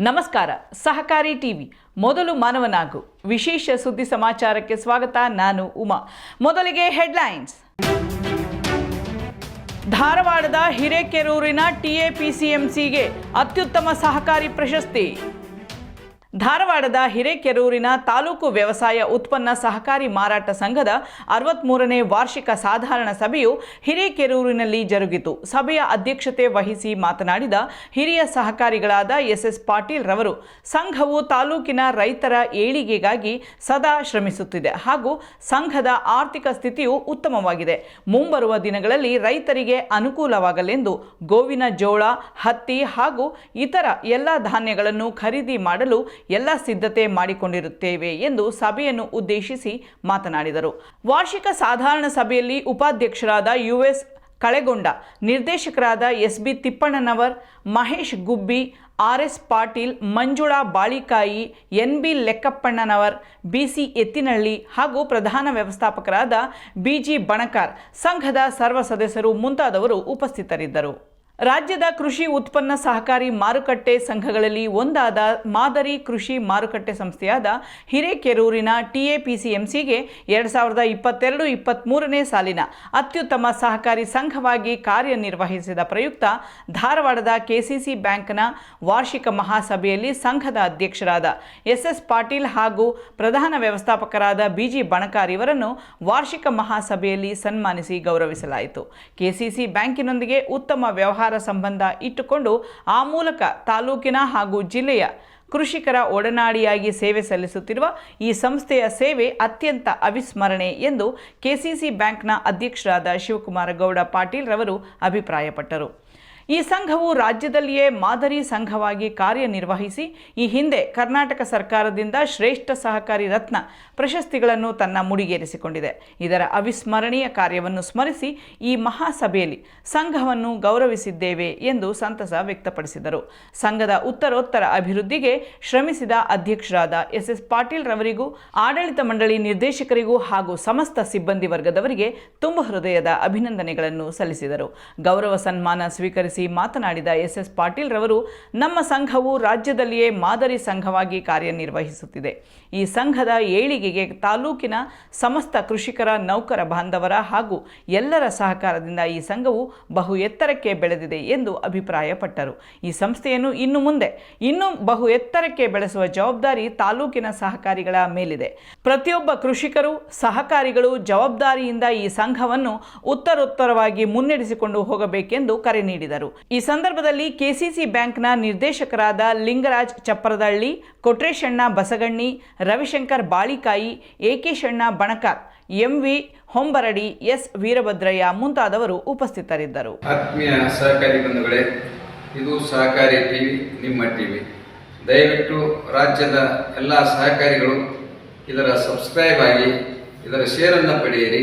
ನಮಸ್ಕಾರ, ಸಹಕಾರಿ ಟಿವಿ, ಮೊದಲು ಮಾನವನಾಗು, ವಿಶೇಷ ಸುದ್ದಿ ಸಮಾಚಾರಕ್ಕೆ ಸ್ವಾಗತ, ನಾನು ಉಮಾ. ಮೊದಲಿಗೆ ಹೆಡ್ಲೈನ್ಸ್. ಧಾರವಾಡದ ಹಿರೇಕೆರೂರಿನ ಟಿಎಪಿಸಿಎಂಸಿಗೆ ಅತ್ಯುತ್ತಮ ಸಹಕಾರಿ ಪ್ರಶಸ್ತಿ. ಧಾರವಾಡದ ಹಿರೇಕೆರೂರಿನ ತಾಲೂಕು ವ್ಯವಸಾಯ ಉತ್ಪನ್ನ ಸಹಕಾರಿ ಮಾರಾಟ ಸಂಘದ ಅರವತ್ಮೂರನೇ ವಾರ್ಷಿಕ ಸಾಧಾರಣ ಸಭೆಯು ಹಿರೇಕೆರೂರಿನಲ್ಲಿ ಜರುಗಿತು. ಸಭೆಯ ಅಧ್ಯಕ್ಷತೆ ವಹಿಸಿ ಮಾತನಾಡಿದ ಹಿರಿಯ ಸಹಕಾರಿಗಳಾದ ಎಸ್ಎಸ್ ಪಾಟೀಲ್ ರವರು, ಸಂಘವು ತಾಲೂಕಿನ ರೈತರ ಏಳಿಗೆಗಾಗಿ ಸದಾ ಶ್ರಮಿಸುತ್ತಿದೆ ಹಾಗೂ ಸಂಘದ ಆರ್ಥಿಕ ಸ್ಥಿತಿಯು ಉತ್ತಮವಾಗಿದೆ. ಮುಂಬರುವ ದಿನಗಳಲ್ಲಿ ರೈತರಿಗೆ ಅನುಕೂಲವಾಗಲೆಂದು ಗೋವಿನ ಜೋಳ, ಹತ್ತಿ ಹಾಗೂ ಇತರ ಎಲ್ಲ ಧಾನ್ಯಗಳನ್ನು ಖರೀದಿ ಮಾಡಲು ಎಲ್ಲ ಸಿದ್ಧತೆ ಮಾಡಿಕೊಂಡಿರುತ್ತೇವೆ ಎಂದು ಸಭೆಯನ್ನು ಉದ್ದೇಶಿಸಿ ಮಾತನಾಡಿದರು. ವಾರ್ಷಿಕ ಸಾಧಾರಣ ಸಭೆಯಲ್ಲಿ ಉಪಾಧ್ಯಕ್ಷರಾದ ಯುಎಸ್ ಕಳೆಗೊಂಡ, ನಿರ್ದೇಶಕರಾದ S B Tippannanavar, Mahesh Gubbi, R S Patil, Manjula Balikayi, N B Lekkappannanavar, B C Ettinahalli ಹಾಗೂ ಪ್ರಧಾನ ವ್ಯವಸ್ಥಾಪಕರಾದ ಬಿ ಜಿ ಬಣಕಾರ್ ಸಂಘದ ಸರ್ವ ಸದಸ್ಯರು ಮುಂತಾದವರು ಉಪಸ್ಥಿತರಿದ್ದರು. ರಾಜ್ಯದ ಕೃಷಿ ಉತ್ಪನ್ನ ಸಹಕಾರಿ ಮಾರುಕಟ್ಟೆ ಸಂಘಗಳಲ್ಲಿ ಒಂದಾದ ಮಾದರಿ ಕೃಷಿ ಮಾರುಕಟ್ಟೆ ಸಂಸ್ಥೆಯಾದ ಹಿರೇಕೆರೂರಿನ ಟಿಎಪಿಸಿಎಂಸಿಗೆ ಎರಡು ಸಾವಿರದ ಇಪ್ಪತ್ತೆರಡು ಇಪ್ಪತ್ತ್ಮೂರನೇ ಸಾಲಿನ ಅತ್ಯುತ್ತಮ ಸಹಕಾರಿ ಸಂಘವಾಗಿ ಕಾರ್ಯನಿರ್ವಹಿಸಿದ ಪ್ರಯುಕ್ತ ಧಾರವಾಡದ ಕೆಸಿಸಿ ಬ್ಯಾಂಕ್ನ ವಾರ್ಷಿಕ ಮಹಾಸಭೆಯಲ್ಲಿ ಸಂಘದ ಅಧ್ಯಕ್ಷರಾದ ಎಸ್ಎಸ್ ಎಸ್ ಪಾಟೀಲ್ ಹಾಗೂ ಪ್ರಧಾನ ವ್ಯವಸ್ಥಾಪಕರಾದ ಬಿಜಿ ಬಣಕಾರ್ ಅವರನ್ನು ವಾರ್ಷಿಕ ಮಹಾಸಭೆಯಲ್ಲಿ ಸನ್ಮಾನಿಸಿ ಗೌರವಿಸಲಾಯಿತು. ಕೆಸಿಸಿ ಬ್ಯಾಂಕಿನೊಂದಿಗೆ ಉತ್ತಮ ವ್ಯವಹಾರ ಸಂಬಂಧ ಇಟ್ಟುಕೊಂಡು ಆ ಮೂಲಕ ತಾಲೂಕಿನ ಹಾಗೂ ಜಿಲ್ಲೆಯ ಕೃಷಿಕರ ಒಡನಾಡಿಯಾಗಿ ಸೇವೆ ಸಲ್ಲಿಸುತ್ತಿರುವ ಈ ಸಂಸ್ಥೆಯ ಸೇವೆ ಅತ್ಯಂತ ಅವಿಸ್ಮರಣೆ ಎಂದು ಕೆಸಿಸಿ ಬ್ಯಾಂಕ್ನ ಅಧ್ಯಕ್ಷರಾದ ಶಿವಕುಮಾರ ಗೌಡ ಪಾಟೀಲ್ ರವರು ಅಭಿಪ್ರಾಯಪಟ್ಟರು. ಈ ಸಂಘವು ರಾಜ್ಯದಲ್ಲಿಯೇ ಮಾದರಿ ಸಂಘವಾಗಿ ಕಾರ್ಯನಿರ್ವಹಿಸಿ, ಈ ಹಿಂದೆ ಕರ್ನಾಟಕ ಸರ್ಕಾರದಿಂದ ಶ್ರೇಷ್ಠ ಸಹಕಾರಿ ರತ್ನ ಪ್ರಶಸ್ತಿಗಳನ್ನು ತನ್ನ ಮುಡಿಗೇರಿಸಿಕೊಂಡಿದೆ. ಇದರ ಅವಿಸ್ಮರಣೀಯ ಕಾರ್ಯವನ್ನು ಸ್ಮರಿಸಿ ಈ ಮಹಾಸಭೆಯಲ್ಲಿ ಸಂಘವನ್ನು ಗೌರವಿಸಿದ್ದೇವೆ ಎಂದು ಸಂತಸ ವ್ಯಕ್ತಪಡಿಸಿದರು. ಸಂಘದ ಉತ್ತರೋತ್ತರ ಅಭಿವೃದ್ಧಿಗೆ ಶ್ರಮಿಸಿದ ಅಧ್ಯಕ್ಷರಾದ ಎಸ್ ಎಸ್ ಪಾಟೀಲ್ ರವರಿಗೂ, ಆಡಳಿತ ಮಂಡಳಿ ನಿರ್ದೇಶಕರಿಗೂ ಹಾಗೂ ಸಮಸ್ತ ಸಿಬ್ಬಂದಿ ವರ್ಗದವರಿಗೆ ತುಂಬ ಹೃದಯದ ಅಭಿನಂದನೆಗಳನ್ನು ಸಲ್ಲಿಸಿದರು. ಗೌರವ ಸನ್ಮಾನ ಸ್ವೀಕರಿಸಿ ಮಾತನಾಡಿದ ಎಸ್ ಎಸ್ ಪಾಟೀಲ್ ರವರು, ನಮ್ಮ ಸಂಘವು ರಾಜ್ಯದಲ್ಲಿಯೇ ಮಾದರಿ ಸಂಘವಾಗಿ ಕಾರ್ಯನಿರ್ವಹಿಸುತ್ತಿದೆ. ಈ ಸಂಘದ ಏಳಿಗೆಗೆ ತಾಲೂಕಿನ ಸಮಸ್ತ ಕೃಷಿಕರ, ನೌಕರ ಬಾಂಧವರ ಹಾಗೂ ಎಲ್ಲರ ಸಹಕಾರದಿಂದ ಈ ಸಂಘವು ಬಹು ಎತ್ತರಕ್ಕೆ ಬೆಳೆದಿದೆ ಎಂದು ಅಭಿಪ್ರಾಯಪಟ್ಟರು. ಈ ಸಂಸ್ಥೆಯನ್ನು ಇನ್ನು ಮುಂದೆ, ಇನ್ನೂ ಬಹು ಎತ್ತರಕ್ಕೆ ಬೆಳೆಸುವ ಜವಾಬ್ದಾರಿ ತಾಲೂಕಿನ ಸಹಕಾರಿಗಳ ಮೇಲಿದೆ. ಪ್ರತಿಯೊಬ್ಬ ಕೃಷಿಕರು, ಸಹಕಾರಿಗಳು ಜವಾಬ್ದಾರಿಯಿಂದ ಈ ಸಂಘವನ್ನು ಉತ್ತರೋತ್ತರವಾಗಿ ಮುನ್ನಡೆಸಿಕೊಂಡು ಹೋಗಬೇಕೆಂದು ಕರೆ ನೀಡಿದರು. ಈ ಸಂದರ್ಭದಲ್ಲಿ ಕೆಸಿಸಿ ಬ್ಯಾಂಕ್ನ ನಿರ್ದೇಶಕರಾದ Lingaraj Chapparadahalli, Kotreshanna Basaganni, Ravishankar Balikayi Ekeshanna Banakar M V Hombaradi, S Veerabhadrayya ಮುಂತಾದವರು ಉಪಸ್ಥಿತರಿದ್ದರು. ಆತ್ಮೀಯ ಸಹಕಾರಿ ಬಂಧುಗಳೇ, ಇದು ಸಹಕಾರಿ ಟಿವಿ, ನಿಮ್ಮ ಟಿವಿ. ದಯವಿಟ್ಟು ರಾಜ್ಯದ ಎಲ್ಲ ಸಹಕಾರಿಗಳು ಇದರ ಸಬ್ಸ್ಕ್ರೈಬ್ ಆಗಿ ಇದರ ಶೇರನ್ನು ಪಡೆಯಿರಿ.